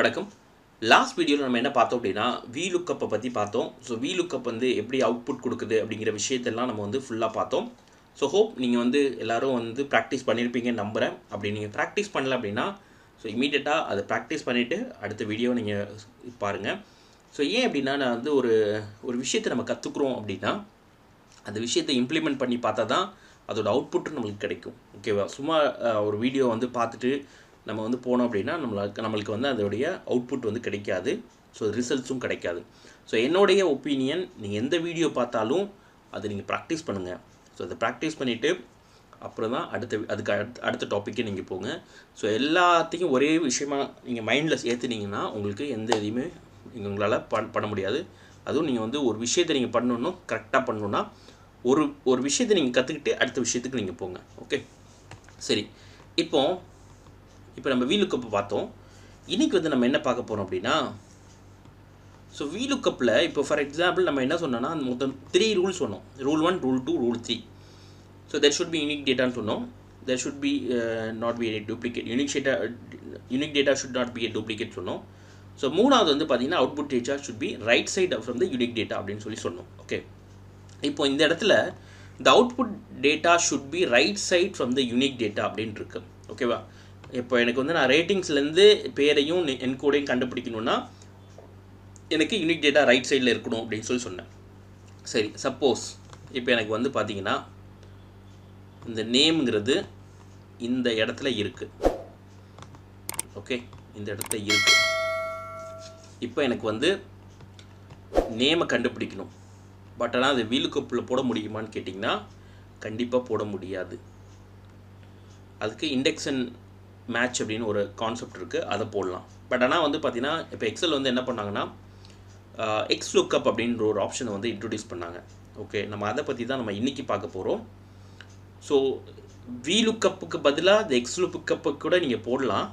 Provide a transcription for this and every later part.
வணக்கம். லாஸ்ட் வீடியோவில் நம்ம என்ன பார்த்தோம் அப்படின்னா வி லுக்கப்பை பற்றி பார்த்தோம். ஸோ வி லுக்கப் வந்து எப்படி அவுட்புட் கொடுக்குது அப்படிங்கிற விஷயத்தெல்லாம் நம்ம வந்து ஃபுல்லாக பார்த்தோம். ஸோ ஹோப் நீங்கள் வந்து எல்லோரும் வந்து ப்ராக்டிஸ் பண்ணியிருப்பீங்கன்னு நம்புகிறேன் அப்படி நீங்கள் ப்ராக்டிஸ் பண்ணல அப்படின்னா ஸோ இமீடியட்டாக அதை ப்ராக்டிஸ் பண்ணிவிட்டு அடுத்த வீடியோ நீங்கள் பாருங்கள் ஸோ ஏன் அப்படின்னா நான் வந்து ஒரு ஒரு விஷயத்தை நம்ம கற்றுக்குறோம் அப்படின்னா அந்த விஷயத்தை இம்ப்ளிமெண்ட் பண்ணி பார்த்தா தான் அதோட அவுட்புட்டு நம்மளுக்கு கிடைக்கும். ஓகேவா சும்மா ஒரு வீடியோ வந்து பார்த்துட்டு நம்ம வந்து போனோம் அப்படின்னா நம்மளுக்கு நம்மளுக்கு வந்து அதோடைய அவுட்புட் வந்து கிடைக்காது. ஸோ ரிசல்ட்ஸும் கிடைக்காது. ஸோ என்னுடைய ஒப்பீனியன் நீங்கள் எந்த வீடியோ பார்த்தாலும் அதை நீங்கள் ப்ராக்டிஸ் பண்ணுங்கள் ஸோ அதை ப்ராக்டிஸ் பண்ணிவிட்டு அப்புறம் தான் அடுத்த அதுக்கு அடுத்த அடுத்த டாப்பிக்கே நீங்கள் போங்க. ஸோ எல்லாத்தையும் ஒரே விஷயமா நீங்கள் மைண்டில் ஏற்றுனீங்கன்னா உங்களுக்கு எந்த இதையுமே நீங்கள் உங்களால் பண் பண்ண முடியாது. அதுவும் நீங்கள் வந்து ஒரு விஷயத்தை நீங்கள் பண்ணணும் கரெக்டாக பண்ணணுன்னா ஒரு ஒரு விஷயத்தை நீங்கள் கற்றுக்கிட்டு அடுத்த விஷயத்துக்கு நீங்கள் போங்க. ஓகே சரி. இப்போது இப்போ நம்ம வீலுக்கப் பார்த்தோம். இன்றைக்கி வந்து நம்ம என்ன பார்க்க போகிறோம் அப்படின்னா ஸோ வீலுக்கப்பில் இப்போ ஃபார் எக்ஸாம்பிள் நம்ம என்ன சொன்னோம்னா மொத்தம் த்ரீ ரூல்ஸ் சொன்னோம். Rule one rule two rule three so there should be unique டேட்டான்னு சொன்னோம். There should be not be duplicate unique data unique data should not be duplicate சொன்னோம். ஸோ மூணாவது வந்து பார்த்தீங்கன்னா output data should be right side from the unique data அப்படின்னு சொல்லி சொன்னோம். Okay இப்போ இந்த இடத்துல the output data should be right side from the unique data அப்படின்ட்டு இருக்கு. ஓகேவா இப்போ எனக்கு வந்து நான் ரேட்டிங்ஸ்லேருந்து பேரையும் என்கோடையும் கண்டுபிடிக்கணும்னா எனக்கு யூனிக் டேட்டா ரைட் சைடில் இருக்கணும் அப்படின்னு சொல்லி சொன்னேன். சரி சப்போஸ் இப்போ எனக்கு வந்து பார்த்தீங்கன்னா இந்த நேம்ங்கிறது இந்த இடத்துல இருக்குது ஓகே இந்த இடத்துல இருக்குது இப்போ எனக்கு வந்து நேமை கண்டுபிடிக்கணும். பட் ஆனால் அது வீலுக்கப்பில் போட முடியுமான்னு கேட்டிங்கன்னா கண்டிப்பாக போட முடியாது. அதுக்கு இண்டெக்ஷன் மேட்ச் அப்படின்னு ஒரு கான்செப்ட் இருக்குது அதை போடலாம். பட் ஆனால் வந்து பார்த்தீங்கன்னா இப்போ எக்ஸல் வந்து என்ன பண்ணாங்கன்னா எக்ஸ் லுக்கப் அப்படின்ற ஒரு ஆப்ஷனை வந்து இன்ட்ரடியூஸ் பண்ணாங்க. ஓகே நம்ம அதை பற்றி தான் நம்ம இன்றைக்கி பார்க்க போகிறோம் ஸோ வி லுக்கப்புக்கு பதிலாக இந்த எக்ஸ் லுக்கப்பு கூட நீங்கள் போடலாம்.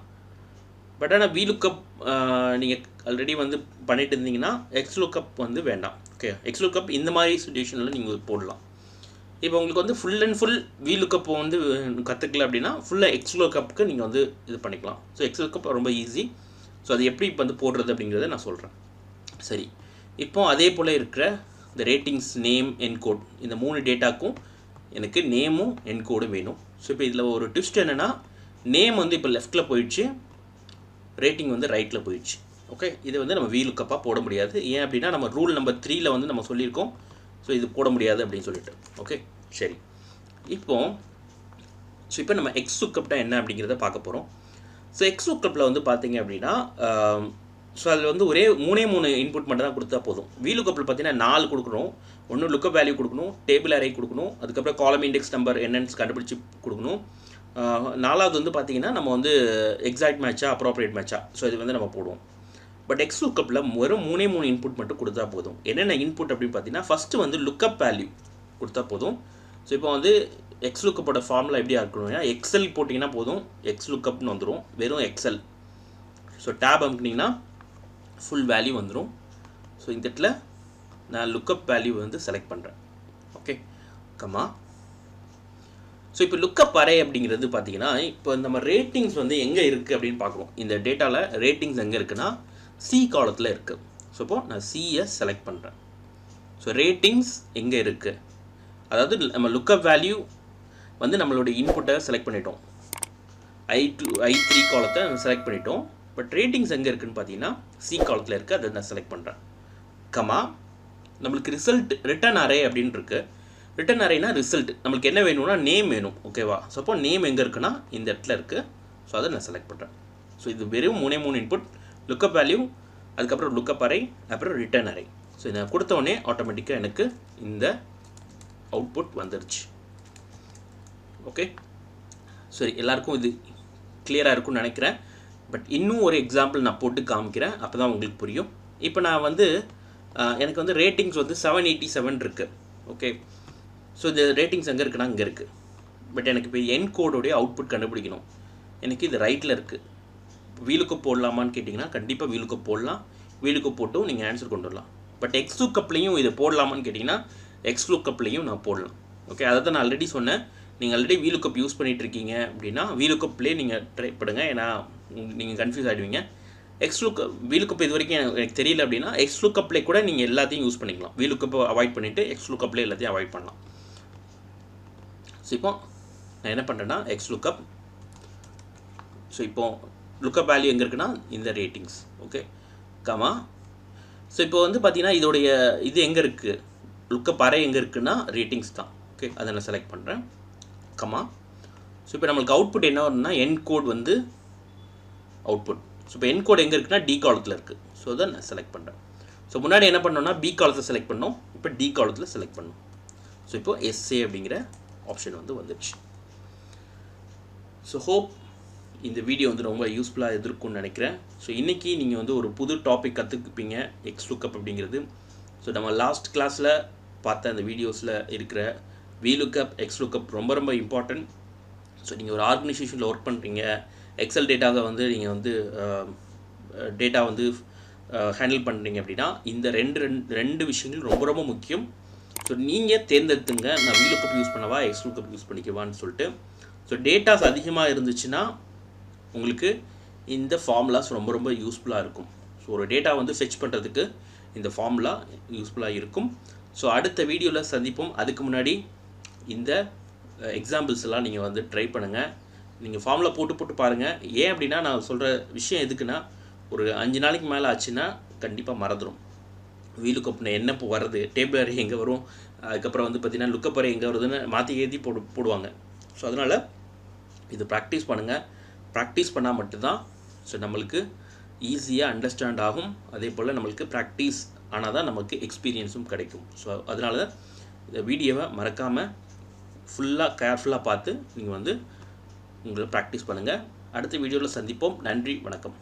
பட் ஆனால் வி லுக்கப் நீங்கள் ஆல்ரெடி வந்து பண்ணிட்டு இருந்தீங்கன்னா எக்ஸ் லுக்கப் வந்து வேண்டாம். ஓகே எக்ஸ் லுக்கப் இந்த மாதிரி சுச்சுவேஷனில் நீங்கள் போடலாம். இப்போ உங்களுக்கு வந்து ஃபுல் அண்ட் ஃபுல் வி வந்து கற்றுக்கல அப்படின்னா ஃபுல்லாக எக்ஸ்லோ கப்புக்கு நீங்கள் வந்து இது பண்ணிக்கலாம். ஸோ எக்ஸ்லோ கப் ரொம்ப ஈஸி ஸோ அது எப்படி இப்போ வந்து போடுறது அப்படிங்கிறத நான் சொல்கிறேன் சரி. இப்போ அதே போல் இருக்கிற இந்த ரேட்டிங்ஸ் நேம் என்கோட் இந்த மூணு டேட்டாக்கும் எனக்கு நேமும் என்கோடும் வேணும். ஸோ இப்போ இதில் ஒரு ட்விஸ்ட் என்னென்னா நேம் வந்து இப்போ லெஃப்ட்டில் போயிடுச்சு. ரேட்டிங் வந்து ரைட்டில் போயிடுச்சு. ஓகே இது வந்து நம்ம வீலுக்கப்பாக போட முடியாது. ஏன் அப்படின்னா நம்ம ரூல் நம்பர் த்ரீயில் வந்து நம்ம சொல்லியிருக்கோம். ஸோ இது போட முடியாது அப்படின்னு சொல்லிட்டு. ஓகே சரி. இப்போ ஸோ இப்போ நம்ம எக்ஸ் சுக்கப்டா என்ன அப்படிங்கிறத பார்க்க போகிறோம் ஸோ எக்ஸ் லுக்கப்பில் வந்து பார்த்தீங்க அப்படின்னா ஸோ அதில் வந்து ஒரே மூணே மூணு இன்புட் மட்டும் தான் கொடுத்தா போதும். வீலு லுக்கப்பில் பார்த்தீங்கன்னா நாலு கொடுக்கணும். ஒன்று லுக்கப் வேல்யூ கொடுக்கணும் டேபிள் அரே கொடுக்கணும் அதுக்கப்புறம் காலம் இண்டெக்ஸ் நம்பர் என்னன்னு கண்டுபிடிச்சி கொடுக்கணும். நாலாவது வந்து பார்த்தீங்கன்னா நம்ம வந்து எக்ஸாக்ட் மேட்சா அப்ரோப்ரியேட் மேட்சா ஸோ இது வந்து நம்ம போடுவோம். பட் எக்ஸ் லுக்கப்பில் வெறும் மூணே மூணு இன்புட் மட்டும் கொடுத்தா போதும். என்னென்ன இன்புட் அப்படின்னு பார்த்தீங்கன்னா ஃபஸ்ட்டு வந்து லுக்கப் வேல்யூ கொடுத்தா போதும். ஸோ இப்போ வந்து எக்ஸ் லுக்கப்போட ஃபார்முலா எப்படியா இருக்கணும்னா எக்ஸல் போட்டிங்கன்னா போதும். எக்ஸ் லுக்கப்னு வந்துடும் வெறும் எக்ஸல் ஸோ டேப் அமுக்குனிங்கன்னா ஃபுல் வேல்யூ வந்துடும் ஸோ இந்த இடத்துல நான் லுக்கப் வேல்யூ வந்து செலக்ட் பண்ணுறேன் ஓகே கம்மா ஸோ இப்போ லுக்கப் அரே அப்படிங்கிறது பார்த்தீங்கன்னா இப்போ நம்ம ரேட்டிங்ஸ் வந்து எங்கே இருக்குது அப்படின்னு பார்க்குறோம். இந்த டேட்டாவில் ரேட்டிங்ஸ் எங்கே இருக்குன்னா சி காலத்தில் இருக்குது ஸோ இப்போது நான் சியை செலக்ட் பண்ணுறேன் ஸோ ரேட்டிங்ஸ் எங்கே இருக்குது அதாவது நம்ம லுக்கப் வேல்யூ வந்து நம்மளுடைய இன்புட்டை செலக்ட் பண்ணிட்டோம். ஐ டூ ஐ த்ரீ காலத்தை செலக்ட் பண்ணிட்டோம். பட் ரேட்டிங்ஸ் எங்கே இருக்குன்னு பார்த்தீங்கன்னா சி காலத்தில் இருக்குது அதை நான் செலக்ட் பண்ணுறேன் கமா நம்மளுக்கு ரிசல்ட் ரிட்டர்ன் அரே அப்படின்னு இருக்குது ரிட்டர்ன் அரேனா ரிசல்ட் நம்மளுக்கு என்ன வேணும்னா நேம் வேணும். ஓகேவா ஸோ அப்போ நேம் எங்கே இருக்குன்னா இந்த இடத்துல இருக்குது ஸோ அதை நான் செலக்ட் பண்ணுறேன் ஸோ இது வெறும் மூணே மூணு இன்புட் லுக்கப் வேல்யூ அதுக்கப்புறம் லுக்கப் அறை அப்புறம் ரிட்டர்ன் அறை ஸோ இதை கொடுத்தோடனே ஆட்டோமேட்டிக்காக எனக்கு இந்த அவுட்புட் வந்துருச்சு. ஓகே சரி எல்லாருக்கும் இது கிளியராக இருக்கும்னு நினைக்கிறேன். பட் இன்னும் ஒரு எக்ஸாம்பிள் நான் போட்டு காமிக்கிறேன். அப்போ தான் உங்களுக்கு புரியும். இப்போ நான் வந்து எனக்கு வந்து ரேட்டிங்ஸ் வந்து செவன் எயிட்டி செவன் இருக்குது ஓகே ஸோ இந்த ரேட்டிங்ஸ் எங்கே இருக்குன்னா இங்கே இருக்குது பட் எனக்கு இப்போ என் கோடோடைய அவுட்புட் கண்டுபிடிக்கணும். எனக்கு இது ரைட்டில் இருக்குது வீலுக்கு போடலாமான்னு கேட்டிங்கன்னா கண்டிப்பாக வீலுக்கு போடலாம். வீலுக்கு போட்டும் நீங்கள் ஆன்சர் கொண்டு வரலாம். பட் எக்ஸ் லுக்கப்லேயும் இதை போடலாமான்னு கேட்டிங்கன்னா எக்ஸ் லுக்கப்லேயும் நான் போடலாம். ஓகே அதை தான் நான் ஆல்ரெடி சொன்னேன். நீங்கள் ஆல்ரெடி வீலுக்கப் யூஸ் பண்ணிகிட்ருக்கீங்க இருக்கீங்க அப்படின்னா வீலுக்கப்லேயே நீங்கள் ட்ரை பண்ணுங்கள் ஏன்னா நீங்கள் கன்ஃபியூஸ் ஆகிடுவீங்க எக்ஸ் லுக் வீலுக்கப் இது வரைக்கும் எனக்கு தெரியல அப்படின்னா எக்ஸ் லுக்கப்லே கூட நீங்கள் எல்லாத்தையும் யூஸ் பண்ணிக்கலாம். வீலுக்கப்பை அவாய்ட் பண்ணிவிட்டு எக்ஸ் லுக்கப்லே எல்லாத்தையும் அவாய்ட் பண்ணலாம். ஸோ இப்போ நான் என்ன பண்ணுறேன்னா எக்ஸ் லுக்கப் ஸோ இப்போது லுக்கப் வேல்யூ எங்கே இருக்குன்னா இந்த ரேட்டிங்ஸ் ஓகே கமா. ஸோ இப்போ வந்து பார்த்தீங்கன்னா இதோடைய இது எங்கே இருக்குது லுக்கப் அறை எங்கே இருக்குன்னா ரேட்டிங்ஸ் தான் ஓகே அதை நான் செலக்ட் பண்ணுறேன் கமா. ஸோ இப்போ நம்மளுக்கு அவுட்புட் என்ன வரும்னா என் கோட் வந்து அவுட்புட் ஸோ இப்போ என் கோட் எங்கே இருக்குன்னா டி காலத்தில் இருக்குது ஸோ அதை நான் செலக்ட் பண்ணுறேன் ஸோ முன்னாடி என்ன பண்ணோம்னா பி காலத்தில் செலக்ட் பண்ணோம். இப்போ டி காலத்தில் செலக்ட் பண்ணோம். ஸோ இப்போ எஸ்ஏ அப்படிங்கிற ஆப்ஷன் வந்து வந்துடுச்சு. ஸோ ஹோப் இந்த வீடியோ வந்து ரொம்ப யூஸ்ஃபுல்லாக எதிர்க்கும்னு நினைக்கிறேன். ஸோ இன்றைக்கி நீங்கள் வந்து ஒரு புது டாபிக் கற்றுக்குப்பீங்க எக்ஸ் லுக்கப் அப்படிங்கிறது. ஸோ நம்ம லாஸ்ட் கிளாஸில் பார்த்த அந்த வீடியோஸில் இருக்கிற வி லுக்கப் எக்ஸ் லுக்கப் ரொம்ப ரொம்ப இம்பார்ட்டன்ட் ஸோ நீங்கள் ஒரு ஆர்கனைசேஷனில் ஒர்க் பண்ணுறீங்க எக்ஸல் டேட்டாவை வந்து நீங்கள் வந்து டேட்டா வந்து ஹேண்டில் பண்ணுறீங்க அப்படின்னா இந்த ரெண்டு ரெண்டு ரெண்டு விஷயங்கள் ரொம்ப ரொம்ப முக்கியம். ஸோ நீங்கள் தேர்ந்தெடுத்துங்க நான் வீலுக்கப் யூஸ் பண்ணவா எக்ஸ் லுக்கப் யூஸ் பண்ணிக்கவான்னு சொல்லிட்டு. ஸோ டேட்டாஸ் அதிகமாக இருந்துச்சுன்னா உங்களுக்கு இந்த ஃபார்முலாஸ் ரொம்ப ரொம்ப யூஸ்ஃபுல்லாக இருக்கும். ஸோ ஒரு டேட்டா வந்து ஃபெச் பண்ணுறதுக்கு இந்த ஃபார்முலா யூஸ்ஃபுல்லாக இருக்கும். ஸோ அடுத்த வீடியோவில் சந்திப்போம். அதுக்கு முன்னாடி இந்த எக்ஸாம்பிள்ஸ் எல்லாம் நீங்கள் வந்து ட்ரை பண்ணுங்கள் நீங்கள் ஃபார்முலா போட்டு போட்டு பாருங்கள் ஏன் அப்படின்னா நான் சொல்கிற விஷயம் எதுக்குன்னா ஒரு அஞ்சு நாளைக்கு மேலே ஆச்சுன்னா கண்டிப்பாக மறந்துடும் வீலுக்கப்னு என்ன இப்போ வருது டேபிள் அரே எங்கே வரும் அதுக்கப்புறம் வந்து பார்த்திங்கன்னா லுக்கப் அரே எங்கே வருதுன்னு மாற்றி ஏற்றி போடு போடுவாங்க. ஸோ அதனால் இது ப்ராக்டிஸ் பண்ணுங்கள் ப்ராக்டிஸ் பண்ணால் மட்டும்தான் ஸோ நம்மளுக்கு ஈஸியாக அண்டர்ஸ்டாண்ட் ஆகும். அதே போல் நம்மளுக்கு ப்ராக்டிஸ் ஆனால் தான் நமக்கு எக்ஸ்பீரியன்ஸும் கிடைக்கும். ஸோ அதனால தான் இந்த வீடியோவை மறக்காமல் ஃபுல்லாக கேர்ஃபுல்லாக பார்த்து நீங்கள் வந்து உங்களை ப்ராக்டிஸ் பண்ணுங்கள் அடுத்த வீடியோவில் சந்திப்போம். நன்றி வணக்கம்.